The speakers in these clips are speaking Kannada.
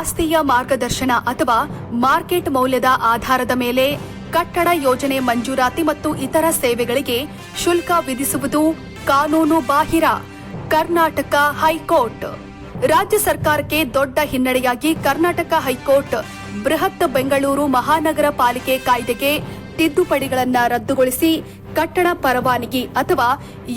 ಆಸ್ತಿಯ ಮಾರ್ಗದರ್ಶನ ಅಥವಾ ಮಾರ್ಕೆಟ್ ಮೌಲ್ಯದ ಆಧಾರದ ಮೇಲೆ ಕಟ್ಟಡ ಯೋಜನೆ ಮಂಜೂರಾತಿ ಮತ್ತು ಇತರ ಸೇವೆಗಳಿಗೆ ಶುಲ್ಕ ವಿಧಿಸುವುದು ಕಾನೂನು ಬಾಹಿರ. Karnataka high court. ರಾಜ್ಯ ಸರ್ಕಾರಕ್ಕೆ ದೊಡ್ಡ ಹಿನ್ನಡೆಯಾಗಿ ಕರ್ನಾಟಕ ಹೈಕೋರ್ಟ್ ಬೃಹತ್ ಬೆಂಗಳೂರು ಮಹಾನಗರ ಪಾಲಿಕೆ ಕಾಯ್ದೆಗೆ ತಿದ್ದುಪಡಿಗಳನ್ನು ರದ್ದುಗೊಳಿಸಿ ಕಟ್ಟಡ ಪರವಾನಗಿ ಅಥವಾ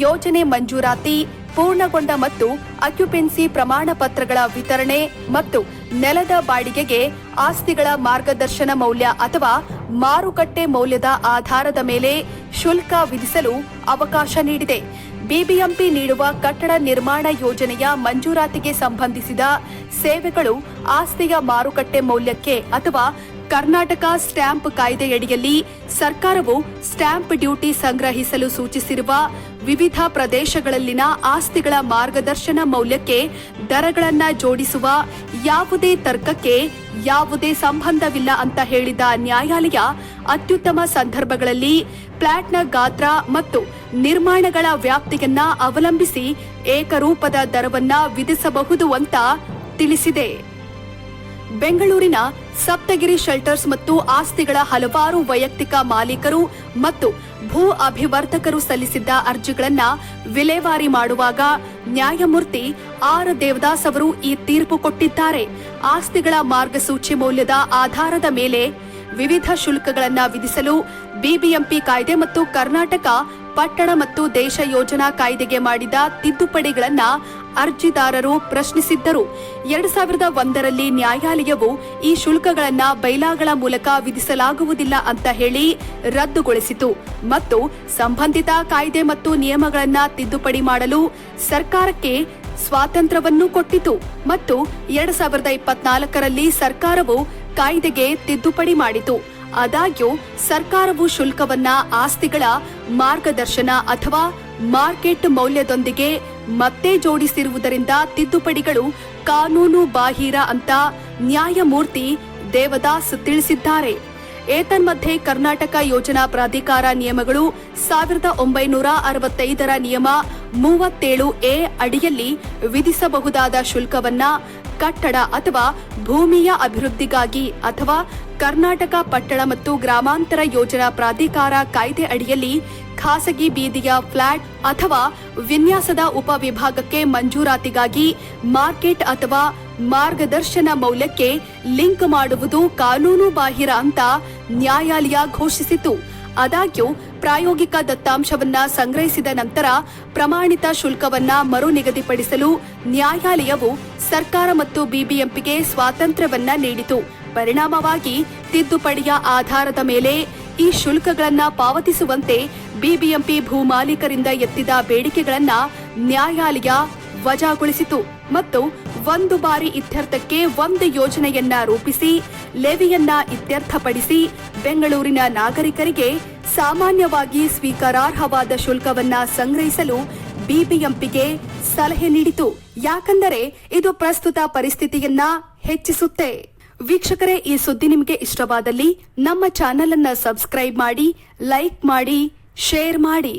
ಯೋಜನೆ ಮಂಜೂರಾತಿ ಪೂರ್ಣಗೊಂಡ ಮತ್ತು ಅಕ್ಯುಪೆನ್ಸಿ ಪ್ರಮಾಣ ಪತ್ರಗಳ ವಿತರಣೆ ಮತ್ತು ನೆಲದ ಬಾಡಿಗೆಗೆ ಆಸ್ತಿಗಳ ಮಾರ್ಗದರ್ಶನ ಮೌಲ್ಯ ಅಥವಾ ಮಾರುಕಟ್ಟೆ ಮೌಲ್ಯದ ಆಧಾರದ ಮೇಲೆ ಶುಲ್ಕ ವಿಧಿಸಲು ಅವಕಾಶ ನೀಡಿದೆ. ಬಿಬಿಎಂಪಿ ನೀಡುವ ಕಟ್ಟಡ ನಿರ್ಮಾಣ ಯೋಜನೆಯ ಮಂಜೂರಾತಿಗೆ ಸಂಬಂಧಿಸಿದ ಸೇವೆಗಳು ಆಸ್ತಿಯ ಮಾರುಕಟ್ಟೆ ಮೌಲ್ಯಕ್ಕೆ ಅಥವಾ ಕರ್ನಾಟಕ ಸ್ಟ್ಯಾಂಪ್ ಕಾಯ್ದೆಯಡಿಯಲ್ಲಿ ಸರ್ಕಾರವು ಸ್ಟ್ಯಾಂಪ್ ಡ್ಯೂಟಿ ಸಂಗ್ರಹಿಸಲು ಸೂಚಿಸಿರುವ ವಿವಿಧ ಪ್ರದೇಶಗಳಲ್ಲಿನ ಆಸ್ತಿಗಳ ಮಾರ್ಗದರ್ಶನ ಮೌಲ್ಯಕ್ಕೆ ದರಗಳನ್ನು ಜೋಡಿಸುವ ಯಾವುದೇ ತರ್ಕಕ್ಕೆ ಯಾವುದೇ ಸಂಬಂಧವಿಲ್ಲ ಅಂತ ಹೇಳಿದ ನ್ಯಾಯಾಲಯ, ಅತ್ಯುತ್ತಮ ಸಂದರ್ಭಗಳಲ್ಲಿ ಫ್ಲಾಟ್ನ ಗಾತ್ರ ಮತ್ತು ನಿರ್ಮಾಣಗಳ ವ್ಯಾಪ್ತಿಯನ್ನ ಅವಲಂಬಿಸಿ ಏಕರೂಪದ ದರವನ್ನ ವಿಧಿಸಬಹುದು ಅಂತ ತಿಳಿಸಿದೆ. ಬೆಂಗಳೂರಿನ ಸಪ್ತಗಿರಿ ಶೆಲ್ಟರ್ಸ್ ಮತ್ತು ಆಸ್ತಿಗಳ ಹಲವಾರು ವೈಯಕ್ತಿಕ ಮಾಲೀಕರು ಮತ್ತು ಭೂ ಅಭಿವರ್ತಕರು ಸಲ್ಲಿಸಿದ್ದ ಅರ್ಜಿಗಳನ್ನ ವಿಲೇವಾರಿ ಮಾಡುವಾಗ ನ್ಯಾಯಮೂರ್ತಿ ಆರ್ ದೇವದಾಸ್ ಅವರು ಈ ತೀರ್ಪು ಕೊಟ್ಟಿದ್ದಾರೆ. ಆಸ್ತಿಗಳ ಮಾರ್ಗಸೂಚಿ ಮೌಲ್ಯದ ಆಧಾರದ ಮೇಲೆ ವಿವಿಧ ಶುಲ್ಕಗಳನ್ನು ವಿಧಿಸಲು ಬಿಬಿಎಂಪಿ ಕಾಯ್ದೆ ಮತ್ತು ಕರ್ನಾಟಕ ಪಟ್ಟಣ ಮತ್ತು ದೇಶ ಯೋಜನಾ ಕಾಯ್ದೆಗೆ ಮಾಡಿದ ತಿದ್ದುಪಡಿಗಳನ್ನ ಅರ್ಜಿದಾರರು ಪ್ರಶ್ನಿಸಿದ್ದರು. ಎರಡ್ ಸಾವಿರದ ಒಂದರಲ್ಲಿ ನ್ಯಾಯಾಲಯವು ಈ ಶುಲ್ಕಗಳನ್ನ ಬೈಲಾಗಳ ಮೂಲಕ ವಿಧಿಸಲಾಗುವುದಿಲ್ಲ ಅಂತ ಹೇಳಿ ರದ್ದುಗೊಳಿಸಿತು. ಮತ್ತು ಸಂಬಂಧಿತ ಕಾಯ್ದೆ ಮತ್ತು ನಿಯಮಗಳನ್ನ ತಿದ್ದುಪಡಿ ಮಾಡಲು ಸರ್ಕಾರಕ್ಕೆ ಸ್ವಾತಂತ್ರ್ಯವನ್ನು ಕೊಟ್ಟಿತು. ಮತ್ತು ಎರಡ್ ಸಾವಿರದ ಇಪ್ಪತ್ನಾಲ್ಕರಲ್ಲಿ ಸರ್ಕಾರವು ಕಾಯ್ದೆಗೆ ತಿದ್ದುಪಡಿ ಮಾಡಿತು. ಆದಾಗ್ಯೂ ಸರ್ಕಾರವು ಶುಲ್ಕವನ್ನ ಆಸ್ತಿಗಳ ಮಾರ್ಗದರ್ಶನ ಅಥವಾ ಮಾರ್ಕೆಟ್ ಮೌಲ್ಯದೊಂದಿಗೆ ಮತ್ತೆ ಜೋಡಿಸಿರುವುದರಿಂದ ತಿದ್ದುಪಡಿಗಳು ಕಾನೂನು ಬಾಹಿರ ಅಂತ ನ್ಯಾಯಮೂರ್ತಿ ದೇವದಾಸ್ ತಿಳಿಸಿದ್ದಾರೆ. ಏತನ್ಮಧ್ಯೆ ಕರ್ನಾಟಕ ಯೋಜನಾ ಪ್ರಾಧಿಕಾರ ನಿಯಮಗಳು ಸಾವಿರದ ಒಂಬೈನೂರ ಅರವತ್ತೈದರ ನಿಯಮ ಮೂವತ್ತೇಳು ಎ ಅಡಿಯಲ್ಲಿ ವಿಧಿಸಬಹುದಾದ ಶುಲ್ಕವನ್ನ ಕಟ್ಟಡ ಅಥವಾ ಭೂಮಿಯ ಅಭಿವೃದ್ಧಿಗಾಗಿ ಅಥವಾ ಕರ್ನಾಟಕ ಪಟ್ಟಣ ಮತ್ತು ಗ್ರಾಮಾಂತರ ಯೋಜನಾ ಪ್ರಾಧಿಕಾರ ಕಾಯ್ದೆ ಅಡಿಯಲ್ಲಿ ಖಾಸಗಿ ಬೀದಿಯ ಫ್ಲಾಟ್ ಅಥವಾ ವಿನ್ಯಾಸದ ಉಪವಿಭಾಗಕ್ಕೆ ಮಂಜೂರಾತಿಗಾಗಿ ಮಾರ್ಕೆಟ್ ಅಥವಾ ಮಾರ್ಗದರ್ಶನ ಮೌಲ್ಯಕ್ಕೆ ಲಿಂಕ್ ಮಾಡುವುದು ಕಾನೂನು ಬಾಹಿರ ಅಂತ ನ್ಯಾಯಾಲಯ ಘೋಷಿಸಿತು ಆದಾಗ್ಯೂ ಪ್ರಾಯೋಗಿಕ ದತ್ತಾಂಶವನ್ನ ಸಂಗ್ರಹಿಸಿದ ನಂತರ ಪ್ರಮಾಣಿತ ಶುಲ್ಕವನ್ನ ಮರು ನಿಗದಿಪಡಿಸಲು ನ್ಯಾಯಾಲಯವು ಸರ್ಕಾರ ಮತ್ತು ಬಿಬಿಎಂಪಿಗೆ ಸ್ವಾತಂತ್ರ್ಯವನ್ನ ನೀಡಿತು. ಪರಿಣಾಮವಾಗಿ ತಿದ್ದುಪಡಿಯ ಆಧಾರದ ಮೇಲೆ ಈ ಶುಲ್ಕಗಳನ್ನ ಪಾವತಿಸುವಂತೆ ಬಿಬಿಎಂಪಿ ಭೂಮಾಲೀಕರಿಂದ ಎತ್ತಿದ ಬೇಡಿಕೆಗಳನ್ನ ನ್ಯಾಯಾಲಯ ವಜಾಗೊಳಿಸಿತು ಮತ್ತು ಒಂದು ಬಾರಿ ಇತ್ಯರ್ಥಕ್ಕೆ ಒಂದು ಯೋಜನೆಯನ್ನ ರೂಪಿಸಿ, ಲೆವಿಯನ್ನ ಇತ್ಯರ್ಥಪಡಿಸಿ ಬೆಂಗಳೂರಿನ ನಾಗರಿಕರಿಗೆ ಸಾಮಾನ್ಯವಾಗಿ ಸ್ವೀಕಾರಾರ್ಹವಾದ ಶುಲ್ಕವನ್ನ ಸಂಗ್ರಹಿಸಲು ಬಿಬಿಎಂಪಿಗೆ ಸಲಹೆ ನೀಡಿತು. ಯಾಕಂದರೆ ಇದು ಪ್ರಸ್ತುತ ಪರಿಸ್ಥಿತಿಯನ್ನ ಹೆಚ್ಚಿಸುತ್ತೆ. ವೀಕ್ಷಕರೇ, ಈ ಸುದ್ದಿ ನಿಮಗೆ ಇಷ್ಟವಾದಲ್ಲಿ ನಮ್ಮ ಚಾನೆಲ್ ಅನ್ನ ಸಬ್ಸ್ಕ್ರೈಬ್ ಮಾಡಿ, ಲೈಕ್ ಮಾಡಿ, ಶೇರ್ ಮಾಡಿ.